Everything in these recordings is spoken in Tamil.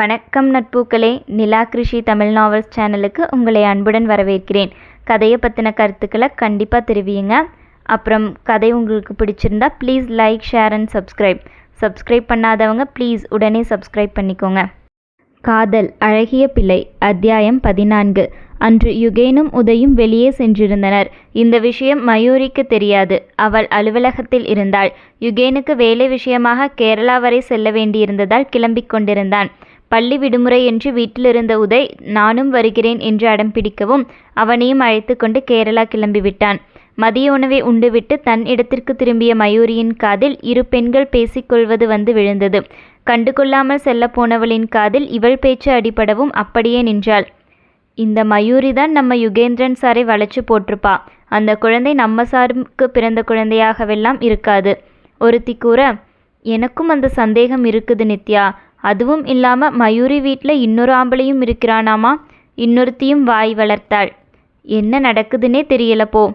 வணக்கம் நட்பூக்களே. நிலா கிருஷி தமிழ் நாவல்ஸ் சேனலுக்கு உங்களை அன்புடன் வரவேற்கிறேன். கதையை பற்றின கருத்துக்களை கண்டிப்பாக தெரிவியுங்க. அப்புறம் கதை உங்களுக்கு பிடிச்சிருந்தா please like share and subscribe subscribe பண்ணாதவங்க ப்ளீஸ் உடனே சப்ஸ்கிரைப் பண்ணிக்கோங்க. காதல் அழகிய பிள்ளை அத்தியாயம் பதினான்கு. அன்று யுகேனும் உதயும் வெளியே சென்றிருந்தனர். இந்த விஷயம் மயூரிக்கு தெரியாது. அவள் அலுவலகத்தில் இருந்தாள். யுகேனுக்கு வேலை விஷயமாக கேரளா வரை செல்ல வேண்டியிருந்ததால் கிளம்பிக் கொண்டிருந்தான். பள்ளி விடுமுறை என்று வீட்டிலிருந்த உதய் நானும் வருகிறேன் என்று அடம் பிடிக்கவும் அவனையும் அழைத்து கொண்டு கேரளா கிளம்பிவிட்டான் மதிய உணவை உண்டுவிட்டு தன் இடத்திற்கு திரும்பிய மயூரியின் காதில் இரு பெண்கள் பேசிக்கொள்வது வந்து விழுந்தது. கண்டுகொள்ளாமல் செல்ல போனவளின் காதில் இவள் பேச்சு அடிபடவும் அப்படியே நின்றாள். இந்த மயூரி தான் நம்ம யுகேந்திரன் சாரை வளைச்சு போட்டிருப்பா. அந்த குழந்தை நம்ம சாருக்கு பிறந்த குழந்தையாகவெல்லாம் இருக்காது ஒருத்தி கூற எனக்கும் அந்த சந்தேகம் இருக்குது நித்யா. அதுவும் இல்லாமல் மயூரி வீட்டில் இன்னொரு ஆம்பளையும் இருக்கிறானாமா? இன்னொருத்தியும் வாய் வளர்த்தாள். என்ன நடக்குதுன்னே தெரியலப்போ போ.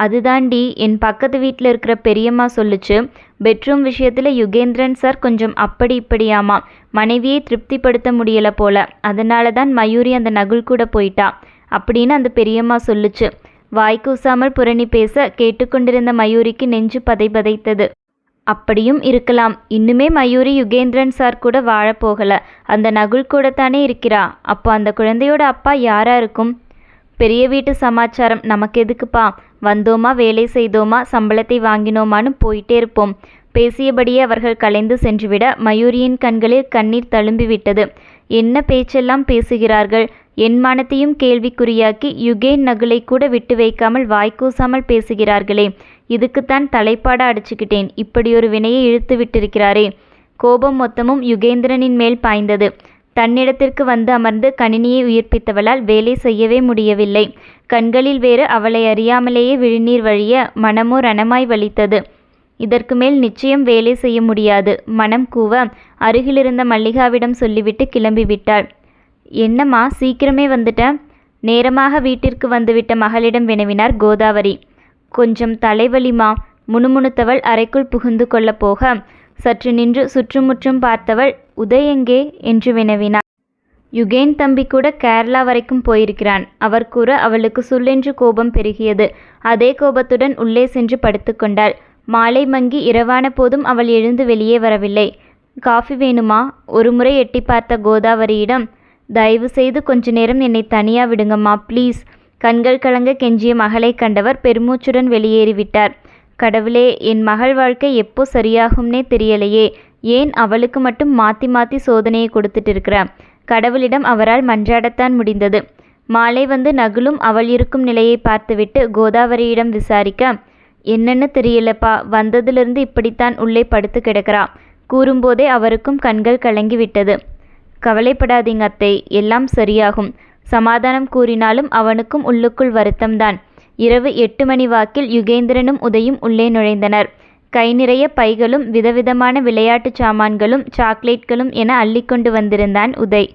அதுதாண்டி என் பக்கத்து வீட்டில் இருக்கிற பெரியம்மா சொல்லுச்சு பெட்ரூம் விஷயத்தில் யுகேந்திரன் சார் கொஞ்சம் அப்படி இப்படியாமா? மனைவியை திருப்திப்படுத்த முடியல போல. அதனால தான் மயூரி அந்த நகுல் கூட போயிட்டா. அப்படின்னு அந்த பெரியம்மா சொல்லுச்சு. வாய் கூசாமல் புரணி பேச கேட்டுக்கொண்டிருந்த மயூரிக்கு நெஞ்சு பதை பதைத்தது. அப்படியும் இருக்கலாம். இன்னுமே மயூரி யுகேந்திரன் சார் கூட வாழப்போகல அந்த நகுல் கூட தானே இருக்கிறா? அப்போ அந்த குழந்தையோட அப்பா யாரா இருக்கும்? பெரிய வீட்டு சமாச்சாரம். நமக்கு எதுக்குப்பா? வந்தோமா? வேலை செய்தோமா? சம்பளத்தை வாங்கினோமான்னு போயிட்டே இருப்போம். பேசியபடியே அவர்கள் கலைந்து சென்றுவிட மயூரியின் கண்களில் கண்ணீர் தழும்பிவிட்டது. என்ன பேச்செல்லாம் பேசுகிறார்கள்? என் மனத்தையும் கேள்விக்குறியாக்கி யுகேன் நகுலை கூட விட்டு வைக்காமல் வாய்க்கூசாமல் பேசுகிறார்களே. இதுக்குத்தான் தலைப்பாட அடிச்சுக்கிட்டேன். இப்படியொரு வினையை இழுத்து விட்டிருக்கிறாரே. கோபம் மொத்தமும் யுகேந்திரனின் மேல் பாய்ந்தது. தன்னிடத்திற்கு வந்து அமர்ந்து கணினியை உயிர்ப்பித்தவளால் வேலை செய்யவே முடியவில்லை. கண்களில் வேறு அவளை அறியாமலேயே விழிநீர் வழிய மனமோ ரணமாய் வலித்தது. இதற்கு மேல் நிச்சயம் வேலை செய்ய முடியாது. மனம் கூவ அருகிலிருந்த மல்லிகாவிடம் சொல்லிவிட்டு கிளம்பிவிட்டாள். என்னம்மா சீக்கிரமே வந்துட்ட? நேரமாக வீட்டிற்கு வந்துவிட்ட மகளிடம் வினவினார் கோதாவரி. கொஞ்சம் தலைவலிமா? முணுமுணுத்தவள் அறைக்குள் புகுந்து கொள்ளப் போக சற்று நின்று சுற்றுமுற்றும் பார்த்தவள் உதயங்கே என்று வினவினார் யுகேன் தம்பி கூட கேரளா வரைக்கும் போயிருக்கிறான். அவர் கூற அவளுக்கு சுல்லென்று கோபம் பெருகியது. அதே கோபத்துடன் உள்ளே சென்று படுத்துக்கொண்டாள் மாலை மங்கி இரவான போதும் அவள் எழுந்து வெளியே வரவில்லை. காஃபி வேணுமா ஒருமுறை எட்டி பார்த்த கோதாவரியிடம் தயவு செய்து கொஞ்ச நேரம் என்னை தனியா விடுங்கம்மா ப்ளீஸ். கண்கள் கலங்க கெஞ்சிய மகளை கண்டவர் பெருமூச்சுடன் வெளியேறிவிட்டார். கடவுளே என் மகள் வாழ்க்கை எப்போ சரியாகும்னே தெரியலையே. ஏன் அவளுக்கு மட்டும் மாத்தி மாத்தி சோதனையை கொடுத்துட்டு இருக்கிற கடவுளிடம் அவரால் மன்றாடத்தான் முடிந்தது. மாலை வந்து நகுலும் அவள் இருக்கும் நிலையை பார்த்துவிட்டு கோதாவரியிடம் விசாரிக்க என்னன்னு தெரியலப்பா. வந்ததிலிருந்து இப்படித்தான் உள்ளே படுத்து கிடக்கிறா கூறும்போதே அவருக்கும் கண்கள் கலங்கி விட்டது கவலைப்படாதீங்க அத்தை. எல்லாம் சரியாகும். சமாதானம் கூறினாலும் அவனுக்கும் உள்ளுக்குள் வருத்தம்தான். இரவு எட்டு மணி வாக்கில் யுகேந்திரனும் உதயும் உள்ளே நுழைந்தனர். கை நிறைய பைகளும் விதவிதமான விளையாட்டு சாமான்களும் சாக்லேட்களும் என அள்ளிக்கொண்டு வந்திருந்தான் உதய்.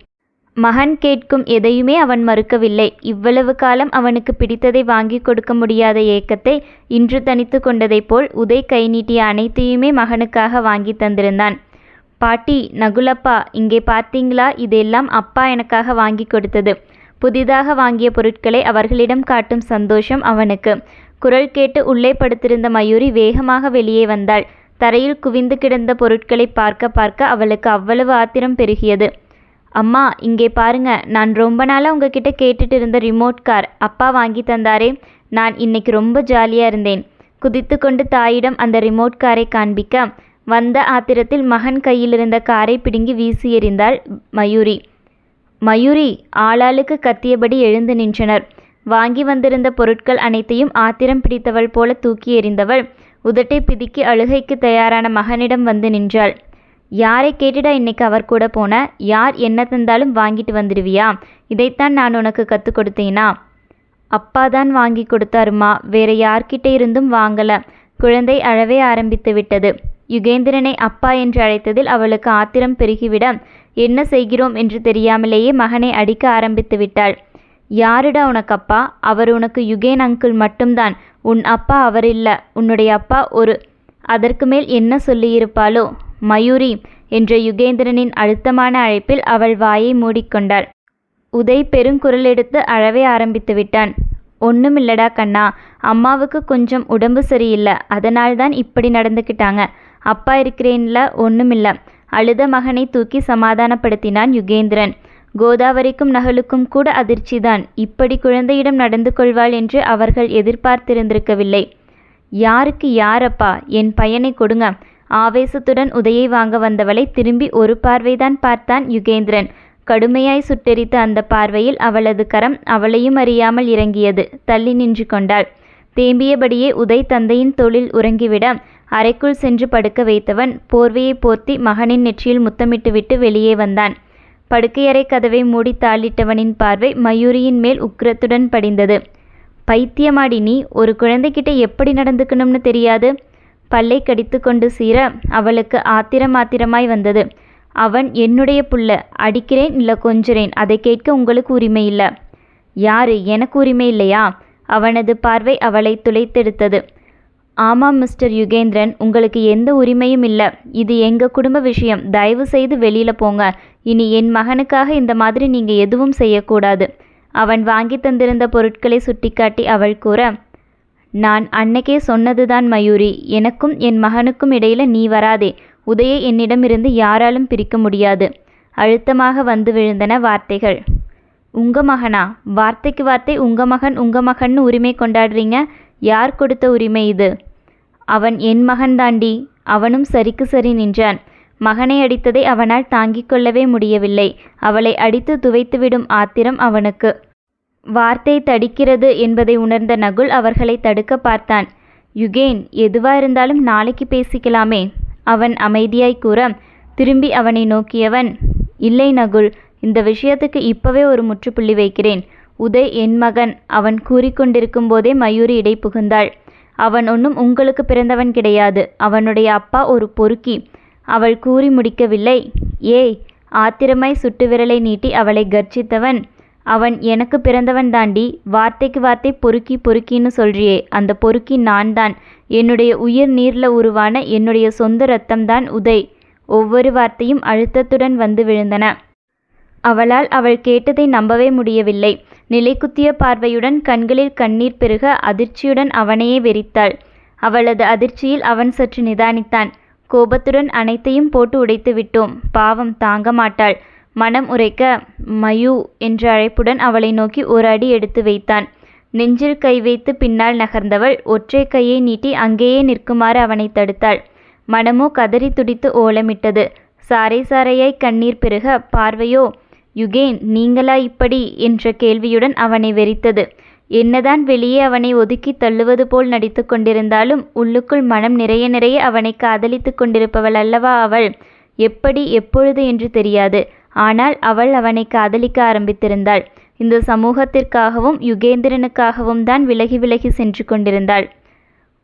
மகன் கேட்கும் எதையுமே அவன் மறுக்கவில்லை. இவ்வளவு காலம் அவனுக்கு பிடித்ததை வாங்கி கொடுக்க முடியாத ஏக்கத்தை இன்று தனித்து கொண்டதைப் போல் உதய் கை நீட்டிய அனைத்தையுமே மகனுக்காக வாங்கி தந்திருந்தான். பாட்டி நகுலப்பா இங்கே பார்த்தீங்களா? இதெல்லாம் அப்பா எனக்காக வாங்கி கொடுத்தது. புதிதாக வாங்கிய பொருட்களை அவர்களிடம் காட்டும் சந்தோஷம் அவனுக்கு. குரல் கேட்டு உள்ளே படுத்திருந்த மயூரி வேகமாக வெளியே வந்தாள். தரையில் குவிந்து கிடந்த பொருட்களை பார்க்க பார்க்க அவளுக்கு அவ்வளவு ஆத்திரம் பெருகியது. அம்மா இங்கே பாருங்க. நான் ரொம்ப நாளாக உங்ககிட்ட கேட்டுட்டு இருந்த ரிமோட் கார். அப்பா வாங்கி தந்தாரே. நான் இன்னைக்கு ரொம்ப ஜாலியாக இருந்தேன். குதித்து கொண்டு தாயிடம் அந்த ரிமோட் காரை காண்பிக்க. வந்த ஆத்திரத்தில் மகன் கையில் இருந்த காரை பிடுங்கி வீசி எறிந்தாள் மயூரி. மயூரி ஆளாளுக்கு கத்தியபடி எழுந்து நின்றனர். வாங்கி வந்திருந்த பொருட்கள் அனைத்தையும் ஆத்திரம் பிடித்தவள் போல தூக்கி எறிந்தவள் உதட்டை பிதுக்கி அழுகைக்கு தயாரான மகனிடம் வந்து நின்றாள். யாரை கேட்டுடா இன்னைக்கு அவர் கூட போன? யார் என்ன தந்தாலும் வாங்கிட்டு வந்துடுவியா? இதைத்தான் நான் உனக்கு கற்றுக் கொடுத்தேனா? அப்பா தான் வாங்கி கொடுத்தாருமா? வேற யார்கிட்ட இருந்தும் வாங்கல. குழந்தை அழவே ஆரம்பித்து விட்டது. யுகேந்திரனை அப்பா என்று அழைத்ததில் அவளுக்கு ஆத்திரம் பெருகிவிட என்ன செய்கிறோம் என்று தெரியாமலேயே மகனை அடிக்க ஆரம்பித்து விட்டாள். யாருடா உனக்கு அப்பா? அவர் உனக்கு யுகேன் அங்கிள் மட்டும்தான். உன் அப்பா அவர் இல்ல உன்னுடைய அப்பா ஒரு அதற்கு மேல் என்ன சொல்லியிருப்பாளோ? மயூரி என்ற யுகேந்திரனின் அழுத்தமான அழைப்பில் அவள் வாயை மூடிக்கொண்டாள் உதய் பெருங்குரல் எடுத்து அழவே ஆரம்பித்து விட்டான். ஒன்றுமில்லடா கண்ணா. அம்மாவுக்கு கொஞ்சம் உடம்பு சரியில்லை. அதனால்தான் இப்படி நடந்துக்கிட்டாங்க. அப்பா இருக்கிறேன்ல. ஒன்றுமில்ல அழுத மகனை தூக்கி சமாதானப்படுத்தினான் யுகேந்திரன். கோதாவரிக்கும் நகலுக்கும் கூட அதிர்ச்சிதான். இப்படி குழந்தையிடம் நடந்து கொள்வாள் என்று அவர்கள் எதிர்பார்த்திருந்திருக்கவில்லை. யாருக்கு யாரப்பா? என் பையனை கொடுங்க. ஆவேசத்துடன் உதையை வாங்க வந்தவளை திரும்பி ஒரு பார்வைதான் பார்த்தான் யுகேந்திரன். கடுமையாய் சுட்டெரித்த அந்த பார்வையில் அவளது கரம் அவளையும் அறியாமல் இறங்கியது. தள்ளி நின்று கொண்டாள். தேம்பியபடியே உதய் தந்தையின் தொழில் உறங்கிவிட அறைக்குள் சென்று படுக்க வைத்தவன் போர்வையை போர்த்தி மகனின் நெற்றியில் முத்தமிட்டுவிட்டு வெளியே வந்தான். படுக்கையறை கதவை மூடி தாளிட்டவனின் பார்வை மயூரியின் மேல் உக்கிரத்துடன் படிந்தது. பைத்தியமாடி நீ ஒரு குழந்தைகிட்ட எப்படி நடந்துக்கணும்னு தெரியாது? பல்லை கடித்து கொண்டு சீர அவளுக்கு ஆத்திரம் ஆத்திரமாய் வந்தது. அவன் என்னுடைய புள்ள அடிக்கிறேன் இல்லை கொஞ்சுறேன் அதை கேட்க உங்களுக்கு உரிமை இல்லை. யாரு எனக்கு உரிமை இல்லையா? அவனது பார்வை அவளை துளைத்தெடுத்தது. ஆமாம் மிஸ்டர் யுகேந்திரன். உங்களுக்கு எந்த உரிமையும் இல்லை. இது எங்கள் குடும்ப விஷயம். தயவு செய்து வெளியில் போங்க. இனி என் மகனுக்காக இந்த மாதிரி நீங்கள் எதுவும் செய்யக்கூடாது. அவன் வாங்கி தந்திருந்த பொருட்களை சுட்டிக்காட்டி அவள் கூற நான் அன்னைக்கே சொன்னதுதான் மயூரி. எனக்கும் என் மகனுக்கும் இடையில நீ வராதே. உதயை என்னிடமிருந்து யாராலும் பிரிக்க முடியாது அழுத்தமாக வந்து விழுந்தன வார்த்தைகள். உங்க மகனா? வார்த்தைக்கு வார்த்தை உங்க மகன் உங்க மகன்னு உரிமை கொண்டாடுறீங்க? யார் கொடுத்த உரிமை இது? அவன் என் மகன்தாண்டி அவனும் சரிக்கு சரி நின்றான். மகனை அடித்ததை அவனால் தாங்கிக் கொள்ளவே முடியவில்லை. அவளை அடித்து துவைத்துவிடும் ஆத்திரம் அவனுக்கு. வார்த்தை தடிக்கிறது என்பதை உணர்ந்த நகுல் அவர்களை தடுக்க பார்த்தான். யுகேன் எதுவா இருந்தாலும் நாளைக்கு பேசிக்கலாமே. அவன் அமைதியாய் கூற திரும்பி அவனை நோக்கியவன். இல்லை நகுல் இந்த விஷயத்துக்கு இப்பவே ஒரு முற்றுப்புள்ளி வைக்கிறேன். உதய் என் மகன். அவன் கூறிக்கொண்டிருக்கும் போதே மயூரி இடை புகுந்தாள் அவன் ஒன்றும் உங்களுக்கு பிறந்தவன் கிடையாது. அவனுடைய அப்பா ஒரு பொறுக்கி. அவள் கூறி முடிக்கவில்லை. ஏய் ஆத்திரமாய் சுட்டு விரலை நீட்டி அவளை கர்ஜித்தவன் அவன் எனக்கு பிறந்தவன் தாண்டி வார்த்தைக்கு வார்த்தை பொறுக்கி பொறுக்கின்னு சொல்றியே. அந்த பொறுக்கி நான் தான் என்னுடைய உயிர் நீரில் உருவான என்னுடைய சொந்த ரத்தம்தான் உதய் ஒவ்வொரு வார்த்தையும் அழுத்தத்துடன் வந்து விழுந்தன. அவளால் அவள் கேட்டதை நம்பவே முடியவில்லை. நிலைக்குத்திய பார்வையுடன் கண்களில் கண்ணீர் பெருக அதிர்ச்சியுடன் அவனையே வெறித்தாள். அவளது அதிர்ச்சியில் அவன் சற்று நிதானித்தான். கோபத்துடன் அனைத்தையும் போட்டு உடைத்து விட்டோம். பாவம் தாங்க மாட்டாள். மனம் உரைக்க மயூ என்ற அழைப்புடன் அவளை நோக்கி ஒரு அடி எடுத்து வைத்தான். நெஞ்சில் கை வைத்து பின்னால் நகர்ந்தவள் ஒற்றை கையை நீட்டி அங்கேயே நிற்குமாறு அவனை தடுத்தாள். மனமோ கதறி துடித்து ஓலமிட்டது. சாறை சாரையாய் கண்ணீர் பெருக பார்வையோ யுகேன் நீங்களா இப்படி? என்ற கேள்வியுடன் அவனை வெறித்தது. என்னதான் வெளியே அவனை ஒதுக்கி தள்ளுவது போல் நடித்து கொண்டிருந்தாலும் உள்ளுக்குள் மனம் நிறைய நிறைய அவனை காதலித்து கொண்டிருப்பவள் அல்லவா அவள்? எப்படி எப்பொழுது என்று தெரியாது. ஆனால் அவள் அவனை காதலிக்க ஆரம்பித்திருந்தாள். இந்த சமூகத்திற்காகவும் யுகேந்திரனுக்காகவும் தான் விலகி விலகி சென்று கொண்டிருந்தாள்.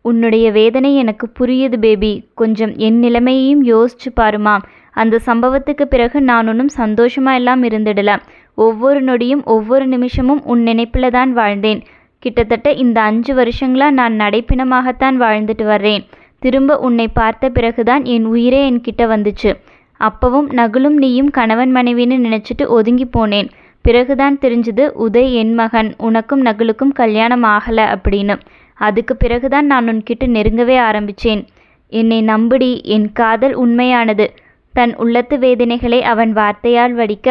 உன்னுடைய வேதனை எனக்கு புரியுது பேபி. கொஞ்சம் என் நிலைமையையும் யோசிச்சு பாருமா. அந்த சம்பவத்துக்கு பிறகு நான் ஒன்றும் சந்தோஷமாக எல்லாம் இருந்துடல. ஒவ்வொரு நொடியும் ஒவ்வொரு நிமிஷமும் உன் நினைப்பில் தான் வாழ்ந்தேன். கிட்டத்தட்ட இந்த அஞ்சு வருஷங்களாக நான் நடைப்பிணமாகத்தான் வாழ்ந்துட்டு வர்றேன். திரும்ப உன்னை பார்த்த பிறகுதான் என் உயிரே என்கிட்ட வந்துச்சு. அப்பவும் நகுலும் நீயும் கணவன் மனைவின்னு நினச்சிட்டு ஒதுங்கி போனேன். பிறகுதான் தெரிஞ்சது உதய் என் மகன். உனக்கும் நகுலுக்கும் கல்யாணம் ஆகலை அப்படின்னு. அதுக்கு பிறகுதான் நான் உன்கிட்ட நெருங்கவே ஆரம்பித்தேன் என்னை நம்புடி என் காதல் உண்மையானது. தன் உள்ளத்து வேதனைகளை அவன் வார்த்தையால் வடிக்க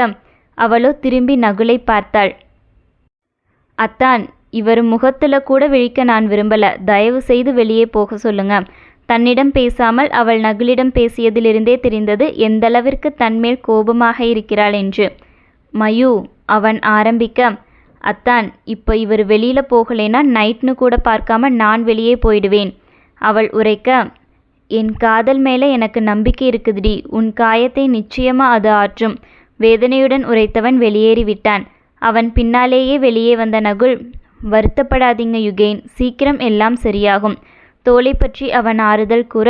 அவளோ திரும்பி நகுலை பார்த்தாள். அத்தான் இவர் முகத்துல கூட விழிக்க நான் விரும்பல. தயவு செய்து வெளியே போக சொல்லுங்க தன்னிடம் பேசாமல் அவள் நகுலிடம் பேசியதிலிருந்தே தெரிந்தது எந்தளவிற்கு தன்மேல் கோபமாக இருக்கிறாள் என்று. மயூ அவன் ஆரம்பிக்க. அத்தான் இப்போ இவர் வெளியில போகலைன்னா நைட்னு கூட பார்க்காம நான் வெளியே போயிடுவேன் அவள் உரைக்க என் காதல் மேலே எனக்கு நம்பிக்கை இருக்குதுடி. உன் காயத்தை நிச்சயமா அது ஆற்றும். வேதனையுடன் உரைத்தவன் வெளியேறி விட்டான் அவன் பின்னாலேயே வெளியே வந்த நகுல் வருத்தப்படாதீங்க யுகேன் சீக்கிரம் எல்லாம் சரியாகும். தோலை பற்றி அவன் ஆறுதல் கூற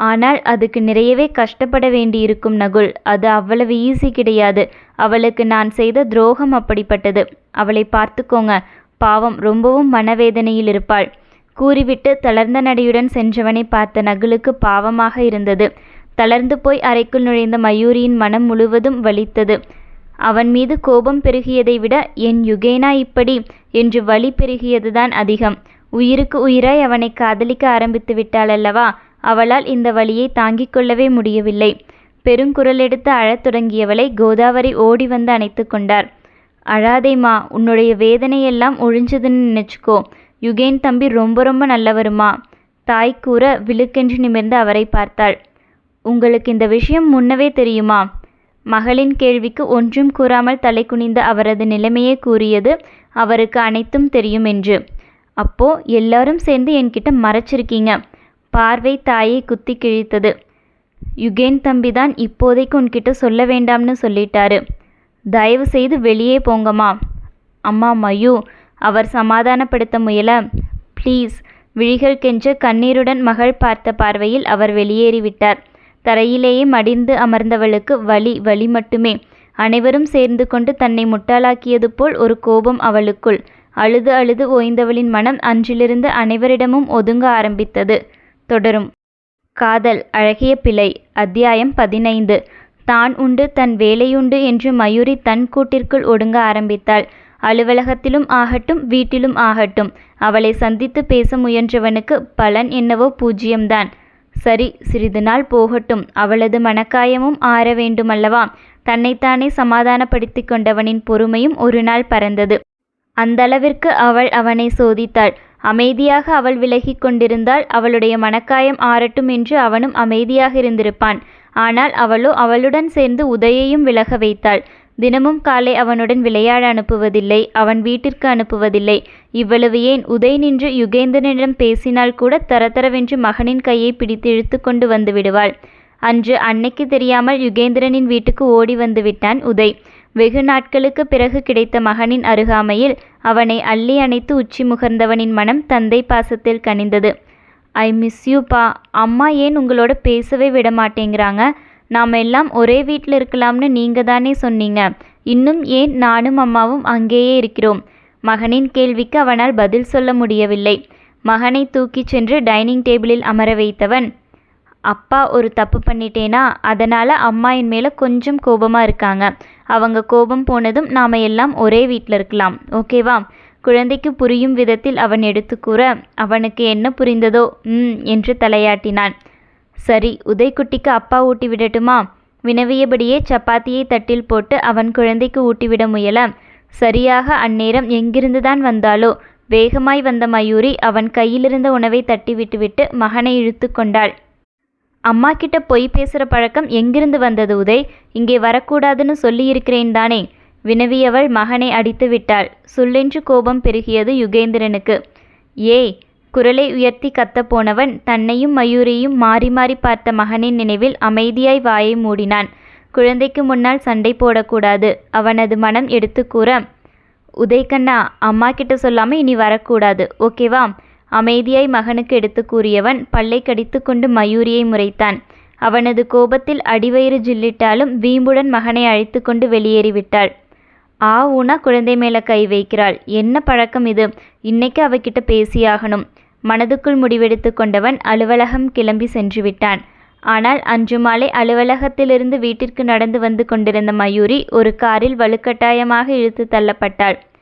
ஆனால் அதுக்கு நிறையவே கஷ்டப்பட வேண்டியிருக்கும் நகுல். அது அவ்வளவு ஈஸி கிடையாது. அவளுக்கு நான் செய்த துரோகம் அப்படிப்பட்டது. அவளை பார்த்துக்கோங்க. பாவம் ரொம்பவும் மனவேதனையில் இருப்பாள். கூறிவிட்டு தளர்ந்த நடையுடன் சென்றவனை பார்த்த நகுலுக்கு பாவமாக இருந்தது. தளர்ந்து போய் அறைக்குள் நுழைந்த மயூரியின் மனம் முழுவதும் வலித்தது. அவன் மீது கோபம் பெருகியதை விட என் யுகேனா இப்படி? என்று வலி பெருகியதுதான் அதிகம். உயிருக்கு உயிராய் அவனை காதலிக்க ஆரம்பித்து விட்டாள் அல்லவா? அவளால் இந்த வழியை தாங்கிக் கொள்ளவே முடியவில்லை. பெருங்குரலெடுத்து அழத் தொடங்கியவளை கோதாவரி ஓடி வந்து அணைத்து கொண்டார். அழாதேமா உன்னுடைய வேதனையெல்லாம் ஒழிஞ்சதுன்னு நினைச்சுக்கோ. யுகேன் தம்பி ரொம்ப ரொம்ப நல்லவருமா? தாய் கூற விழுக்கென்று நிமிர்ந்து அவரை பார்த்தாள். உங்களுக்கு இந்த விஷயம் முன்னவே தெரியுமா? மகளின் கேள்விக்கு ஒன்றும் கூறாமல் தலை குனிந்த அவரது நிலைமையே கூறியது அவருக்கு அனைத்தும் தெரியும் என்று. அப்போ எல்லாரும் சேர்ந்து என்கிட்ட மறைச்சிருக்கீங்க. பார்வை தாயை குத்தி கிழித்தது. யுகேன் தம்பி தான் இப்போதைக்கு உன்கிட்ட சொல்ல வேண்டாம்னு சொல்லிட்டாரு. தயவு செய்து வெளியே போங்கம்மா. அம்மா மயு அவர் சமாதானப்படுத்த முயல. ப்ளீஸ். விழிகள் கெஞ்ச கண்ணீருடன் மகள் பார்த்த பார்வையில் அவர் வெளியேறிவிட்டார். தரையிலேயே மடிந்து அமர்ந்தவளுக்கு வலி வலி மட்டுமே. அனைவரும் சேர்ந்து கொண்டு தன்னை முட்டாளாக்கியது போல் ஒரு கோபம் அவளுக்குள். அழுது அழுது ஓய்ந்தவளின் மனம் அன்றிலிருந்து அனைவரிடமும் ஒதுங்க ஆரம்பித்தது. தொடரும். காதல் அழகிய பிழை. அத்தியாயம் பதினைந்து. தான் உண்டு தன் வேலையுண்டு என்று மயூரி தன் கூட்டிற்குள் ஒடுங்க ஆரம்பித்தாள். அலுவலகத்திலும் ஆகட்டும் வீட்டிலும் ஆகட்டும். அவளை சந்தித்து பேச முயன்றவனுக்கு பலன் என்னவோ பூஜ்யம்தான் சரி சிறிது நாள் போகட்டும். அவளது மனக்காயமும் ஆற வேண்டுமல்லவா? தன்னைத்தானே சமாதானப்படுத்தி கொண்டவனின் பொறுமையும் ஒரு நாள் பறந்தது. அந்தளவிற்கு அவள் அவனை சோதித்தாள். அமைதியாக அவள் விலகி கொண்டிருந்தால் அவளுடைய மனக்காயம் ஆறட்டும் என்று அவனும் அமைதியாக இருந்திருப்பான். ஆனால் அவளோ அவளுடன் சேர்ந்து உதயையும் விலக வைத்தாள். தினமும் காலை அவனுடன் விளையாட அனுப்புவதில்லை அவன் வீட்டிற்கு அனுப்புவதில்லை. இவ்வளவு ஏன்? உதய் நின்று யுகேந்திரனிடம் பேசினால் கூட தரதரவென்று மகனின் கையை பிடித்து இழுத்து கொண்டு வந்து விடுவாள். அன்று அன்னைக்கு தெரியாமல் யுகேந்திரனின் வீட்டுக்கு ஓடி வந்து விட்டான் உதய். வெகு நாட்களுக்கு பிறகு கிடைத்த மகனின் அருகாமையில் அவனை அள்ளி அணைத்து உச்சி முகர்ந்தவனின் மனம் தந்தை பாசத்தில் கனிந்தது. ஐ மிஸ் யூ பா அம்மா ஏன் உங்களோட பேசவே விட மாட்டேங்கிறாங்க நாம் எல்லாம் ஒரே வீட்டில் இருக்கலாம்னு நீங்கள் தானே சொன்னீங்க. இன்னும் ஏன் நானும் அம்மாவும் அங்கேயே இருக்கிறோம்? மகனின் கேள்விக்கு அவனால் பதில் சொல்ல முடியவில்லை. மகனை தூக்கிச் சென்று டைனிங் டேபிளில் அமர வைத்தவன் அப்பா ஒரு தப்பு பண்ணிட்டேனா? அதனால் அம்மா என் மேலே கொஞ்சம் கோபமாக இருக்காங்க. அவங்க கோபம் போனதும் நாம் எல்லாம் ஒரே வீட்டில் இருக்கலாம். ஓகேவா? குழந்தைக்கு புரியும் விதத்தில் அவன் எடுத்து கூற அவனுக்கு என்ன புரிந்ததோ? ம் என்று தலையாட்டினான். சரி உதய்குட்டிக்கு அப்பா ஊட்டி விடட்டுமா? வினவியபடியே சப்பாத்தியை தட்டில் போட்டு அவன் குழந்தைக்கு ஊட்டிவிட முயல சரியாக அந்நேரம் எங்கிருந்துதான் வந்தாலோ வேகமாய் வந்த மயூரி அவன் கையிலிருந்த உணவை தட்டி விட்டுவிட்டு மகனை இழுத்து கொண்டாள். அம்மா கிட்ட பொய் பேசுகிற பழக்கம் எங்கிருந்து வந்தது உதய்? இங்கே வரக்கூடாதுன்னு சொல்லியிருக்கிறேன் தானே? வினவியவள் மகனை அடித்து விட்டாள். சொல்லென்று கோபம் பெருகியது யுகேந்திரனுக்கு. ஏய் குரலை உயர்த்தி கத்தப் போனவன் தன்னையும் மயூரியும் மாறி மாறி பார்த்த மகனின் நினைவில் அமைதியாய் வாயை மூடினான். குழந்தைக்கு முன்னால் சண்டை போடக்கூடாது. அவனது மனம் எடுத்து கூற உதய்கண்ணா அம்மா கிட்ட சொல்லாமல் இனி வரக்கூடாது. ஓகேவா? அமைதியாய் மகனுக்கு எடுத்து கூறியவன் பல்லை கடித்து கொண்டு மயூரியை முறைத்தான். அவனது கோபத்தில் அடிவயிறு ஜில்லிட்டாலும் வீம்புடன் மகனை அழைத்து கொண்டு வெளியேறிவிட்டாள். ஆ ஊனா குழந்தை மேலே கை வைக்கிறாள். என்ன பழக்கம் இது? இன்னைக்கு அவகிட்ட பேசியாகணும். மனதுக்குள் முடிவெடுத்து கொண்டவன் அலுவலகம் கிளம்பி சென்று விட்டான் ஆனால் அன்று மாலை அலுவலகத்திலிருந்து வீட்டிற்கு நடந்து வந்து கொண்டிருந்த மயூரி ஒரு காரில் வலுக்கட்டாயமாக இழுத்து தள்ளப்பட்டாள்.